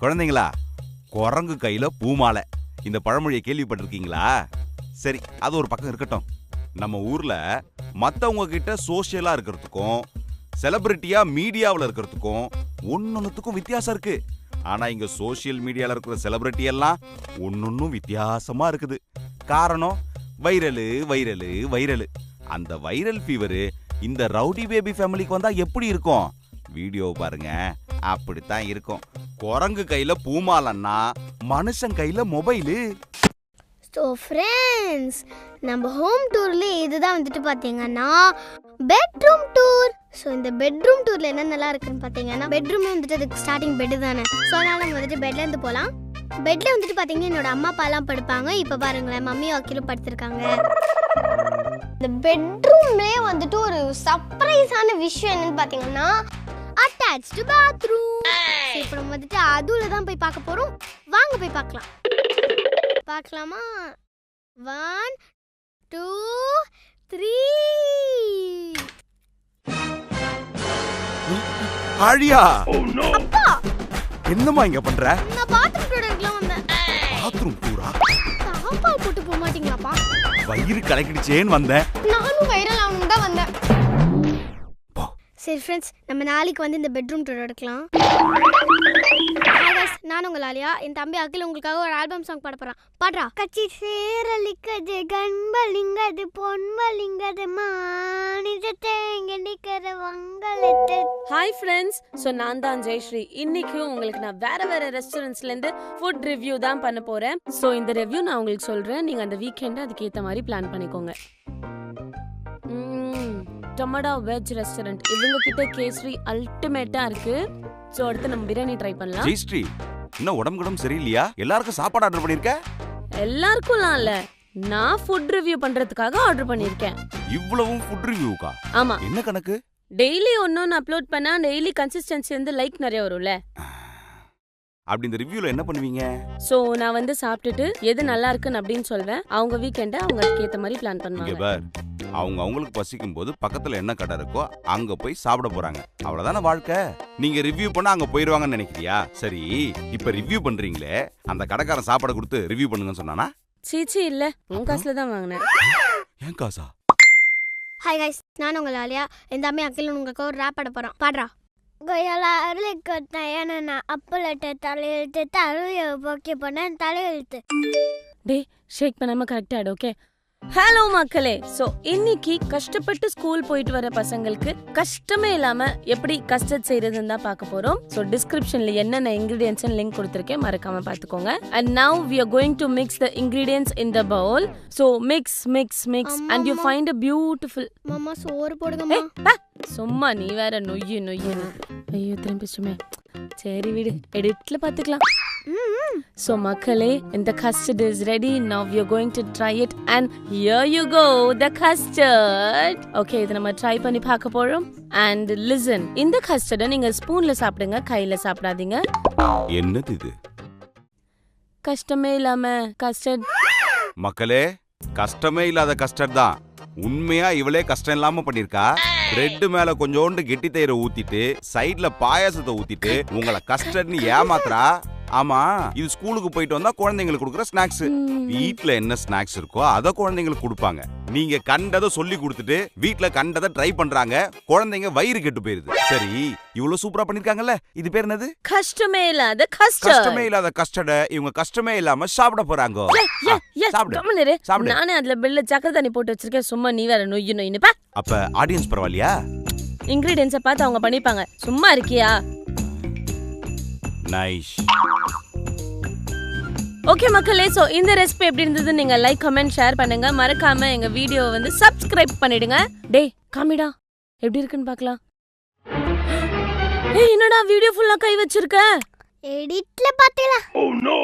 குழந்தைங்களா குரங்கு கையில பூமாலை. இந்த பழமொழியை கேள்விப்பட்டிருக்கீங்களா? சரி அது ஒரு பக்கம் இருக்கட்டும். நம்ம ஊர்ல மத்தவங்க கிட்ட சோசியலா இருக்கிறதுக்கும் செலிபிரிட்டியா மீடியாவில் இருக்கிறதுக்கும் ஒன்னொன்னுத்துக்கும் வித்தியாசம் இருக்கு. ஆனா இங்க சோஷியல் மீடியால இருக்கிற செலிபிரிட்டி எல்லாம் ஒன்னொன்னும் வித்தியாசமா இருக்குது. காரணம் வைரலு வைரலு வைரலு. அந்த வைரல் ஃபீவரு இந்த ரவுடி பேபி ஃபேமிலிக்கு வந்தா எப்படி இருக்கும்? வீடியோ பாருங்க. அப்படித்தான் இருக்கும். குரங்கு கையில பூமாலன்னா மனுஷன் கையில மொபைலு. ஸோ ஃப்ரெண்ட்ஸ் நம்ம ஹோம் டூர்ல இதுதான் வந்துட்டு பார்த்தீங்கன்னா பெட்ரூம் டூர் ஸோ இந்த பெட்ரூம் டூர்ல என்ன நல்லா இருக்குன்னு பார்த்தீங்கன்னா பெட்ரூம் வந்துட்டு அதுக்கு ஸ்டார்டிங் பெட்டு தானே. ஸோ அதனால நம்ம வந்துட்டு பெட்ல இருந்து போகலாம் பெட்ல வந்துட்டு பார்த்தீங்கன்னா என்னோட அம்மா அப்பாலாம் படுப்பாங்க. இப்போ பாருங்களேன் மம்மி வக்கீலும் படுத்திருக்காங்க. இந்த பெட்ரூம்லேயே வந்துட்டு ஒரு சர்ப்ரைஸான விஷயம் என்னன்னு பார்த்தீங்கன்னா அட்டாச்டு பாத்ரூம் இப்போ நம்ம வந்துட்டு அதுல தான் போய் பார்க்க போறோம். வாங்க போய் பார்க்கலாம். பார்க்கலாமா? ஒன் டூ த்ரீ ஆழியா! என்னம்மா இங்க பண்ற? நான் பாத்ரூம் டூர் எடுக்கலாம் வந்தேன். பாத்ரூம் டூரா தாப்பால் போட்டு போக மாட்டீங்களாப்பா வயிறு கலக்கிடுச்சேன்னு வந்தேன். நானும் வைரல் ஆகணும் தான் வந்தேன். சரி ஃப்ரெண்ட்ஸ் நம்ம நாளைக்கு வந்து இந்த பெட்ரூம் டூர் எடுக்கலாம். நான் உங்கள் ஆலியா என் தம்பி அகில் உங்களுக்காக ஒரு ஆல்பம் சாங் பாட போகிறான் பாடுறா. கட்சி சேரலிக்கது கண்பலிங்கது பொன்மலிங்கது மானித தேங்க நிற்கிற வங்கலத்து ஹாய் ஃப்ரெண்ட்ஸ் ஸோ நான் தான் ஜெயஸ்ரீ. இன்னைக்கு உங்களுக்கு நான் வேற வேற ரெஸ்டாரண்ட்ஸ்லேருந்து ஃபுட் ரிவ்யூ தான் பண்ண போகிறேன் ஸோ இந்த ரிவ்யூ நான் உங்களுக்கு சொல்கிறேன் நீங்கள் அந்த வீக்கெண்ட் அதுக்கேற்ற மாதிரி பிளான் பண்ணிக்கோங்க. டொமடா வெஜ் ரெஸ்டாரண்ட் இவங்க கிட்ட கேசரி அல்டிமேட்டா இருக்கு. ஸோ அடுத்து நம்ம பிரியாணி ட்ரை பண்ணலாம். ஜெயஸ்ரீ இன்னும் உடம்பு உடம்பு சரியில்லையா? எல்லாருக்கும் சாப்பாடு ஆர்டர் பண்ணிருக்க? எல்லாருக்கும்லாம் இல்ல. நான் ஃபுட் ரிவ்யூ பண்றதுக்காக ஆர்டர் பண்ணியிருக்கேன் இவ்வளவும் ஃபுட் ரிவ்யூக்கா ஆமா. என்ன கணக்கு? டெய்லி ஒன்னொன்னு அப்லோட் பண்ணா டெய்லி கன்சிஸ்டன்சி வந்து லைக் நிறைய வரும்ல. அப்படி இந்த ரிவ்யூல என்ன பண்ணுவீங்க? ஸோ நான் வந்து சாப்பிட்டுட்டு எது நல்லா இருக்குன்னு அப்படின்னு சொல்வேன். அவங்க வீக்கெண்டை அவங்க அதுக்கேற்ற மாதிரி பிளான் பண்ணுவாங்க. அவங்க அவங்களுக்கு பசிக்கும் போது பக்கத்துல என்ன கடை இருக்கோ அங்க போய் சாப்பிட போறாங்க. அவ்வளவுதானே வாழ்க்கை? நீங்க ரிவ்யூ பண்ணா அங்க போயிருவாங்கன்னு நினைக்கிறியா? சரி இப்ப ரிவ்யூ பண்றீங்களே அந்த கடைக்காரன் சாப்பாடு கொடுத்து ரிவ்யூ பண்ணுங்கன்னு சொன்னானா? சீச்சி இல்ல. உன் காசுல தான் வாங்கினேன். ஏன் காசா? ஹாய் கைஸ் நான் உங்கள் ஆலியா என் தம்பி அகில் உங்களுக்கு ஒரு ரேப் பாட போறான். பாடுறா. கொய்யால அருளைக்கு தயனா அப்பலட்ட தலையெழுத்து தலைய போக்கி போன தலையெழுத்து. டேய் ஷேக் பண்ணாம கரெக்ட் ஆடு ஓகே ஹலோ மக்களே. சோ இன்னைக்கு கஷ்டப்பட்டு ஸ்கூல் போயிட்டு வர பசங்களுக்கு கஷ்டமே இல்லாம எப்படி கஸ்டர்ட் செய்யறதுன்னு தான் பார்க்க போறோம். சோ டிஸ்கிரிப்ஷன்ல என்னென்ன இன்கிரிடியன்ஸ் லிங்க் கொடுத்துருக்கேன். மறக்காம பாத்துக்கோங்க and now we are going to mix the ingredients in the bowl. So mix mix mix and you அம்மா. find a beautiful மாமா சோறு போடுங்கம்மா. ஏய், பா. சும்மா நீ வேற நொய்யு நொய்யுன்னு ஐயோ திரும்பிச்சுமே. சரி விடு. எடிட்ல பாத்துக்கலாம் So மக்களே இந்த custard is ready. Now we are going to try it. And here you go the custard. Okay இதை நம்ம ட்ரை பண்ணி பார்க்க போறோம். And listen இந்த custard நீங்க ஸ்பூன்ல சாப்பிடுங்க கையில சாப்பிடாதீங்க. என்னது இது? கஷ்டமே இல்லாம custard. மக்களே கஷ்டமே இல்லாத கஷ்டம் தான். உண்மையா இவளே கஷ்டம் இல்லாம பண்ணிருக்கா? பிரெட் மேல கொஞ்சோண்டு கெட்டி தயிரை ஊத்திட்டு சைடுல பாயாசத்தை ஊத்திட்டு உங்களை கஷ்டம்னு ஏமாத்துறா? ஆமா இது ஸ்கூலுக்கு போயிட்டு வந்தா குழந்தைங்களுக்கு கொடுக்குற ஸ்நாக்ஸ். வீட்ல என்ன ஸ்நாக்ஸ் இருக்கோ அத குழந்தைங்களுக்கு கொடுப்பாங்க. நீங்க கண்டதை சொல்லி கொடுத்துட்டு வீட்ல கண்டதை ட்ரை பண்றாங்க குழந்தைங்க வயிறு கெட்டு போயிருது. சரி இவ்வளவு சூப்பரா பண்ணிருக்காங்கல்ல இது பேர் என்னது? கஷ்டமே இல்லாத custard கஷ்டமே இல்லாத கஷ்டட இவங்க கஷ்டமே இல்லாம சாப்பிட போறாங்க. சாப்பிடு. நானே அதுல பெல்ல சக்கரை தண்ணி போட்டு வச்சிருக்கேன். சும்மா நீ வேற நொய்யு நொய்யுன்னு. அப்ப ஆடியன்ஸ் பரவாயில்லையா? இன்கிரீடியன்ஸை பார்த்து அவங்க பண்ணிப்பாங்க. சும்மா இருக்கியா? நைஸ் ஓகே மக்களே சோ இந்த ரெசிபி எப்படி இருந்தது நீங்க லைக் கமெண்ட் ஷேர் பண்ணுங்க. மறக்காம எங்க வீடியோவை வந்து சப்ஸ்கிரைப் பண்ணிடுங்க. டேய் காமிடா எப்படி இருக்குன்னு பார்க்கலாம். ஏய் என்னடா வீடியோ ஃபுல்லா கை வச்சிருக்க? எடிட்ல பாத்தீங்களா